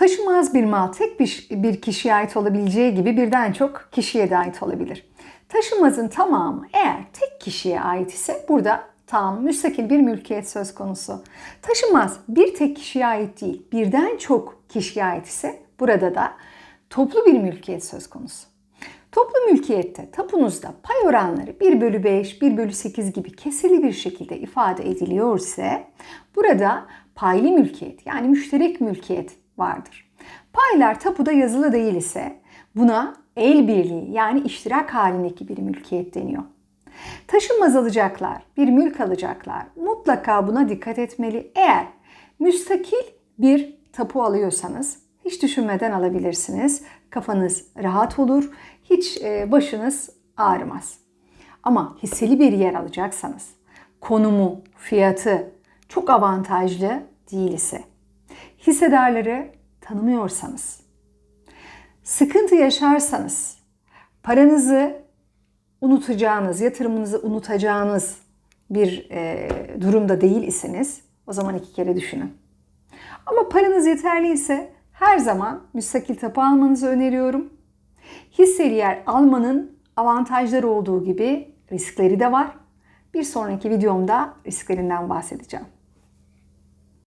Taşınmaz bir mal tek bir, bir kişiye ait olabileceği gibi birden çok kişiye de ait olabilir. Taşınmazın tamamı eğer tek kişiye ait ise burada tam müstakil bir mülkiyet söz konusu. Taşınmaz bir tek kişiye ait değil, birden çok kişiye ait ise burada da toplu bir mülkiyet söz konusu. Toplu mülkiyette tapunuzda pay oranları 1 bölü 5, 1 bölü 8 gibi kesirli bir şekilde ifade ediliyorsa burada paylı mülkiyet yani müşterek mülkiyet vardır. Paylar tapuda yazılı değil ise buna el birliği yani iştirak halindeki bir mülkiyet deniyor. Taşınmaz alacaklar, bir mülk alacaklar mutlaka buna dikkat etmeli. Eğer müstakil bir tapu alıyorsanız hiç düşünmeden alabilirsiniz. Kafanız rahat olur, hiç e, başınız ağrımaz. Ama hisseli bir yer alacaksanız, konumu, fiyatı çok avantajlı değil ise, hissedarları tanımıyorsanız, sıkıntı yaşarsanız, paranızı unutacağınız, yatırımınızı unutacağınız bir e, durumda değil iseniz o zaman iki kere düşünün. Ama paranız yeterli ise her zaman müstakil tapu almanızı öneriyorum. Hisseli yer almanın avantajları olduğu gibi riskleri de var. Bir sonraki videomda risklerinden bahsedeceğim.